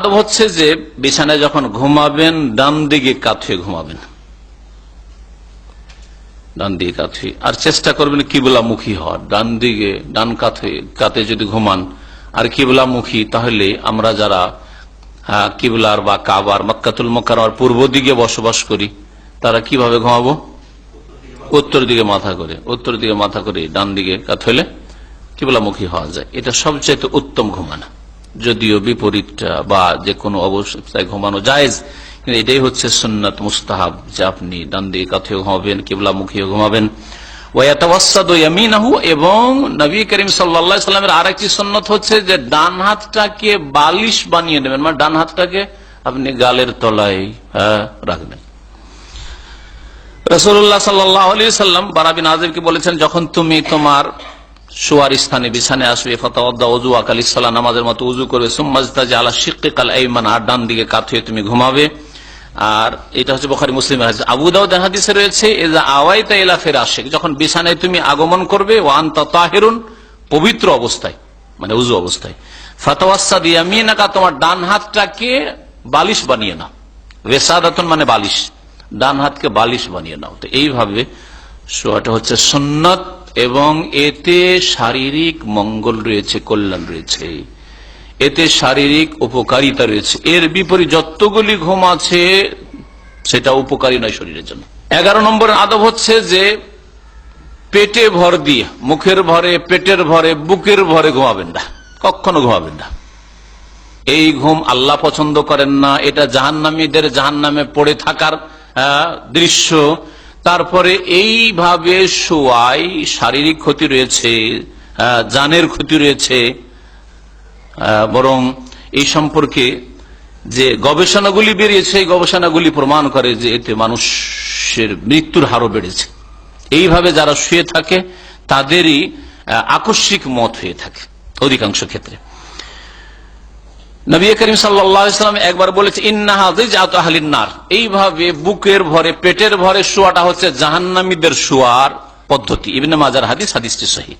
আদব হচ্ছে যে বিছানায় যখন ঘুমাবেন ডান দিকে কাত হয়ে ঘুমাবেন। ডান দিকে কাত হয়ে আর চেষ্টা করবেন কিবলামুখী হওয়ার। ডান দিকে ডান কাতে কাতে যদি ঘুমান, আর কিবলামুখী, তাহলে আমরা যারা কিবলার বা কাবার, মক্কাতুল মক্কার পূর্ব দিকে বসবাস করি, তারা কীভাবে ঘুমাবো? উত্তর দিকে মাথা করে। উত্তর দিকে মাথা করে ডান দিকে কাত হইলে কিবলামুখী হওয়া যায়। এটা সবচেয়ে উত্তম ঘুমানো। যদিও বিপরীতটা বা যে কোনো অবস্থায় ঘুমানো যায় কিন্তু এটাই হচ্ছে সুন্নাত মুস্তাহাব যে আপনি ডান দিকে কাথেও ঘুমাবেন কেবলা কিবলামুখীও ঘুমাবেন। সাল্লামের আরেকটি হচ্ছে যে ডান হাতটাকে বালিশ বানিয়ে নেবেন। মানে ডান হাতটাকে আপনি গালের তলায় হ্যাঁ, রাখবেন। রসুল্লাহ সাল্লাম বারাবিন আজমকে বলেছেন যখন তুমি তোমার শোয়ার স্থানে, বিছানে আসবে ফতাওয়াদ্দা অজু আকাল ইসাল্লাহ নামাজের মতো উজু করবে সুম্মাজদা যে আলা শিক্কে কাল এইমান আর ডান দিকে কাত হয়ে তুমি ঘুমাবে। আর এটা হচ্ছে বখারি মুসলিম আবু দাউদ হাদিসে রয়েছে আওয়াইতা ইলা ফের আশেক যখন বিছানায় তুমি আগমন করবে ওয়ান তাহেরুন পবিত্র অবস্থায় মানে উজু অবস্থায়। ফতাওয়াসা দিয়া মিনাকা তোমার ডান হাতটাকে বালিশ বানিয়ে নাও। ওয়েসাদাতন মানে বালিশ। ডান হাতকে বালিশ বানিয়ে নাও। তো এইভাবে শোয়াটা হচ্ছে সুন্নত। এবং এতে শারীরিক মঙ্গল রয়েছে, কল্যাণ রয়েছে। এতে শারীরিক উপকারিতা রয়েছে। এর বিপরীত যতগুলি ঘুম আছে, সেটা উপকারী নয় শরীরের জন্য। এগারো নম্বর আদব হচ্ছে যে পেটে ভর দিয়ে, মুখের ভরে, পেটের ভরে, বুকের ভরে ঘুমাবেন না। কখনো ঘুমাবেন না। এই ঘুম আল্লাহ পছন্দ করেন না। এটা জাহান্নামীদের জাহান্নামে পড়ে থাকার দৃশ্য। তারপরে এইভাবে শোয়াই শারীরিক ক্ষতি রয়েছে জানের ক্ষতি রয়েছে বরং এই সম্পর্কে যে গবেষণাগুলি বেরিয়েছে, এই গবেষণাগুলি প্রমাণ করে যে এতে মানুষের মৃত্যুর হারও বেড়েছে। এইভাবে যারা শুয়ে থাকে, তাদেরই আকস্মিক মত হয়ে থাকে অধিকাংশ ক্ষেত্রে। নবী করিম সাল্লাম একবার বলেছে ইন্নাহাদিনার এইভাবে বুকের ভরে, পেটের ভরে শোয়াটা হচ্ছে জাহান্নামীদের শোয়ার পদ্ধতি। ইবনে মাজার হাদিস, হাদিসটি সহি।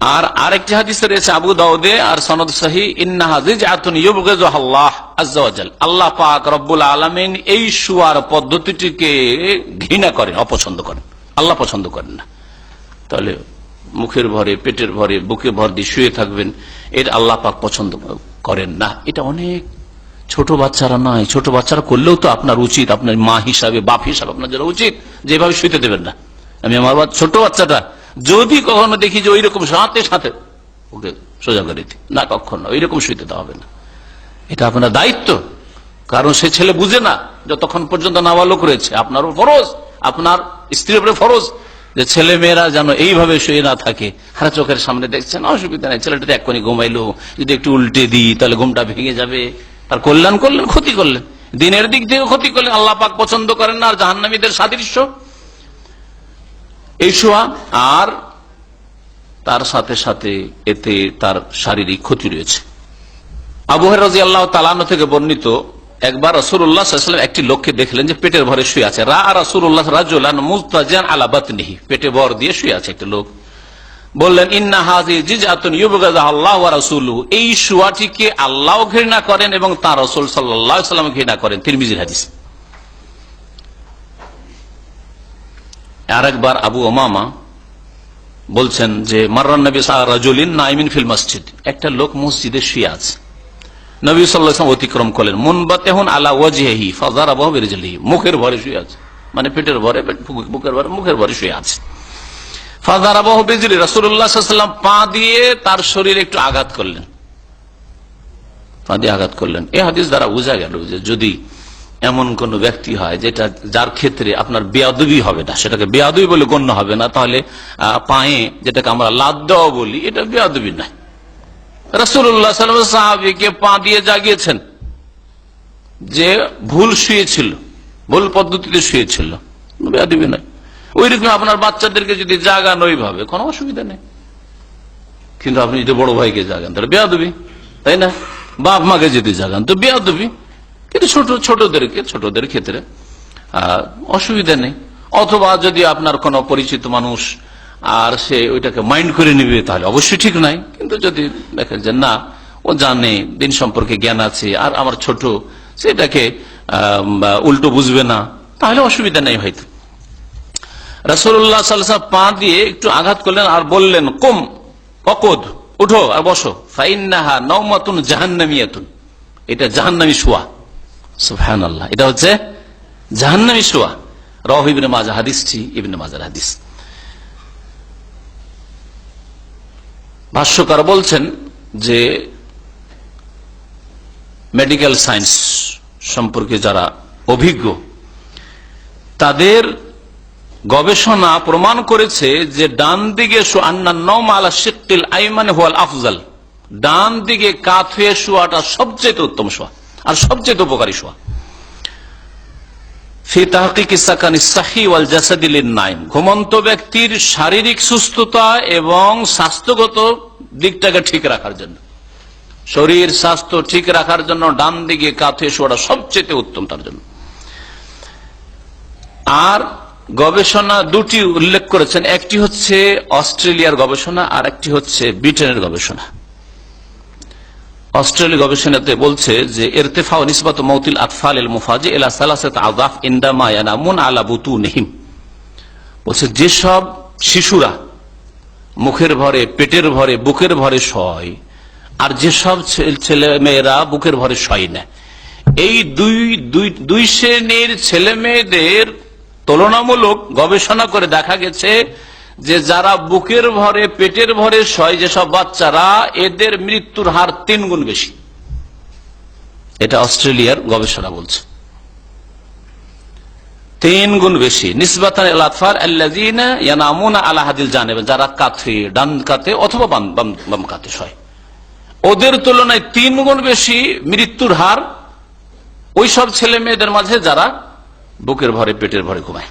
আর আরেকটি হাদিস রয়েছে আবু দাউদে, আর সনদ সহি আল্লাহ পাক রব্বুল আলমিন এই শুয়ার পদ্ধতিটিকে ঘৃণা করেন, অপছন্দ করেন। আল্লাহ পছন্দ করেন না। তাহলে মুখের ভরে, পেটের ভরে, বুকে ভর দিয়ে শুয়ে থাকবেন। এটা আল্লাহ পাক পছন্দ করেন না। এটা অনেক ছোট বাচ্চারা নয়, ছোট বাচ্চারা করলেও তো আপনার উচিত, আপনার মা হিসাবে, বাপ হিসাবে আপনার যারা উচিত, যেভাবে শুইতে দেবেন না। আমি আমার ছোট বাচ্চাটা যদি কখনো দেখি যে ওইরকম সাথে সাথে ওকে সোজা করে দিই, না কখনো, ওইরকম শুইতে দেওয়া হবে না। এটা আপনার দায়িত্ব। কারণ সে ছেলে বুঝে না যতক্ষণ পর্যন্ত নাবালক রয়েছে, আপনারও ফরজ, আপনার স্ত্রীর ফরজ। যে ছেলে মেয়েরা যেন এইভাবে শুয়ে না থাকে। হারা চোখের সামনে দেখছেন, অসুবিধা নেই ছেলেটা এক্ষুনি ঘুমাইলো, যদি একটু উল্টে দিই, তাহলে ঘুমটা ভেঙে যাবে। তার কল্যাণ করলেন, ক্ষতি করলেন। দিনের দিক থেকে ক্ষতি করলেন, আল্লাহ পাক পছন্দ করেন না, আর জাহান্নামীদের সাদৃশ্য। এই শোয়া, আর তার সাথে সাথে এতে তার শারীরিক ক্ষতি রয়েছে। আবু রাজি আল্লাহ তালানো থেকে বর্ণিত একবার রসুল্লাহ একটি লোককে দেখলেন যে পেটের ভরে শুয়ে আছে। রা রসুল্লাহ রাজুলান মুস্তাজান আলাবাত নেহি পেটে ভর দিয়ে শুয়ে আছে একটা লোক। বললেন, ইন্না হাজি আল্লাহ ওয়া রাসূলুহু। এই শুয়াটিকে আল্লাহ ঘৃণা করেন এবং তার রসুল সাল্লাম ঘৃণা করেন। তিরমিজির হাদিস। আরেকবার আবু ওমামা বলছেন যে, মার্রান নবী রাজুলিন নাইমিন ফিল মসজিদ। একটা লোক মসজিদে শুয়ে আছে। নবী সাল্লাম অতিক্রম করলেন। মুনবাতে হন আলা ওয়াজহি ফাজার আবহ বেরিজলি মুখের ভরে শুয়ে আছে। মানে পেটের ভরে বুকের ভরে, মুখের ভরে শুয়ে আছে। ফাজার আবহ বেরিজলি রসুল্লাহাম পা দিয়ে তার শরীরে একটু আঘাত করলেন। পা দিয়ে আঘাত করলেন। এ হাদিস গেল যে যদি এমন কোন ব্যক্তি হয় যেটা, যার ক্ষেত্রে আপনার বেয়াদবি হবে না, সেটাকে বেয়াদবি বলে গণ্য হবে না, তাহলে পায়ে যেটাকে আমরা লাদ দেওয়া বলি, এটা বেয়াদবি নয়। রসুল্লাহ সাহাবিকে পা দিয়ে জাগিয়েছেন যে ভুল শুয়েছিল, ভুল পদ্ধতিতে শুয়েছিল। বেয়াদবি নয়। ওই রকম আপনার বাচ্চাদেরকে যদি জাগান ওইভাবে, কোনো অসুবিধা নেই। কিন্তু আপনি যদি বড় ভাইকে জাগান, তাহলে বেয়াদবি, তাই না? বাপ মাকে যদি জাগান, তো বেয়াদবি। কিন্তু ছোট, ছোটদেরকে, ছোটদের ক্ষেত্রে অসুবিধা নেই। অথবা যদি আপনার কোনো পরিচিত মানুষ আর সে ওইটাকে মাইন্ড করে নিবে তাহলে অবশ্যই ঠিক নাই। কিন্তু যদি দেখেন যে না, ও জানে, দিন সম্পর্কে জ্ঞান আছে, আর আমার ছোট, সেটাকে উল্টো বুঝবে না, তাহলে অসুবিধা নেই হয়তো। রসুল্লাহ সাল্লাহ পা দিয়ে একটু আঘাত করলেন আর বললেন, কম অকদ উঠো আর বসো। ফাইন্নাহা নৌমাতুন জাহান্নামিয়াতুন। এটা জাহান্নামি শোয়া। সুফহান এটা হচ্ছে জাহান্নামি শোয়া। রহ ইবনে মাজা, হাদিসটি ইবনে মাজার হাদিস। ভাষ্যকার বলছেন যে মেডিকেল সায়েন্স সম্পর্কে যারা অভিজ্ঞ, তাদের গবেষণা প্রমাণ করেছে যে ডান দিকে আফজাল, ডান দিকে কাত হয়ে শোয়াটা সবচেয়ে উত্তম শোয়া, আর সবচেয়ে উপকারী শোয়া। ঘুমন্ত ব্যক্তির শারীরিক সুস্থতা এবং স্বাস্থ্যগত দিকটাকে ঠিক রাখার জন্য। শরীর স্বাস্থ্য ঠিক রাখার জন্য ডান দিকে কাঁথে শোয়াটা সবচেয়ে উত্তম তার জন্য। আর গবেষণা দুটি উল্লেখ করেছেন। একটি হচ্ছে অস্ট্রেলিয়ার গবেষণা আর একটি হচ্ছে ব্রিটেনের গবেষণা। অস্ট্রেলিয়া গবেষণাতে বলছে যে এরতেফা নিসবাত মৌতিল আতফাল এল মুফাজি এলা সালাসাত আদাফ ইন্দামা ইয়ানামুন আলা বুতু নেহিম বলছে, যেসব শিশুরা মুখের ভরে, পেটের ভরে, বুকের ভরে সয়, আর যেসব ছেলে মেয়েরা বুকের ভরে সয় না, এই দুই দুই শ্রেণির ছেলে মেয়েদের তুলনামূলক গবেষণা করে দেখা গেছে যে যারা বুকের ভরে, পেটের ভরে সয় যেসব বাচ্চারা, এদের মৃত্যুর হার তিন গুণ বেশি। এটা অস্ট্রেলিয়ার গবেষণা বলছে। তিন গুণ বেশি। হাদিল জানেব। যারা কাতে ডান কাতে অথবা বাম, বাম- বাম কাতে সয়। ওদের তুলনায় তিন গুণ বেশি মৃত্যুর হার ওই সব ছেলে মেয়েদের মাঝে যারা বুকের ভরে, পেটের ভরে ঘুমায়।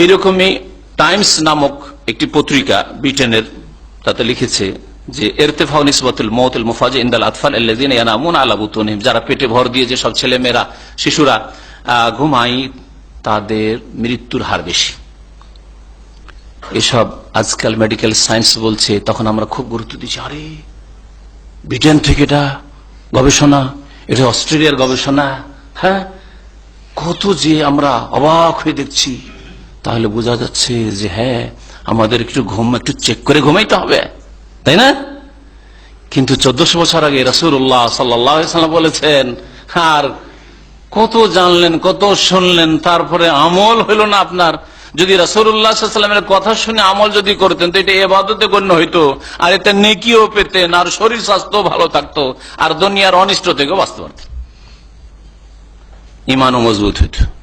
এইরকমই টাইমস নামক একটি পত্রিকা ব্রিটেনের তাতে লিখেছে যে, এরতেফাউ নিসবতুল মৌতুল মুফাজ ইন্দাল আতফাল আল্লাযীন ইয়ানামুন যারা পেটে ভর দিয়ে যে সব ছেলে মেয়েরা শিশুরা ঘুমায়, তাদের মৃত্যুর হার বেশি। এসব আজকাল মেডিকেল সায়েন্স বলছে, তখন আমরা খুব গুরুত্ব দিচ্ছি, আরে, ব্রিটেন থেকে এটা গবেষণা, এটা অস্ট্রেলিয়ার গবেষণা হ্যাঁ? কত যে আমরা অবাক হয়ে দেখছি। তাহলে বোঝা যাচ্ছে যে হ্যাঁ আমাদের একটু ঘুম, একটু চেক করে ঘুমাইতে হবে। তাই না? কিন্তু চোদ্দশো বছর আগে রসুল্লাহ সাল্লাম বলেছেন, আর কত জানলেন, কত শুনলেন, তারপরে আমল হইল না আপনার? যদি রসুল্লাহামের কথা শুনে আমল যদি করতেন, তো এটা এবাদতে গণ্য হইতো। আর এতে নেকিও পেতেন, আর শরীর স্বাস্থ্য ভালো থাকতো, আর দুনিয়ার অনিষ্ট থেকে বাঁচতে পারতেন। ইমানও মজবুত হইত।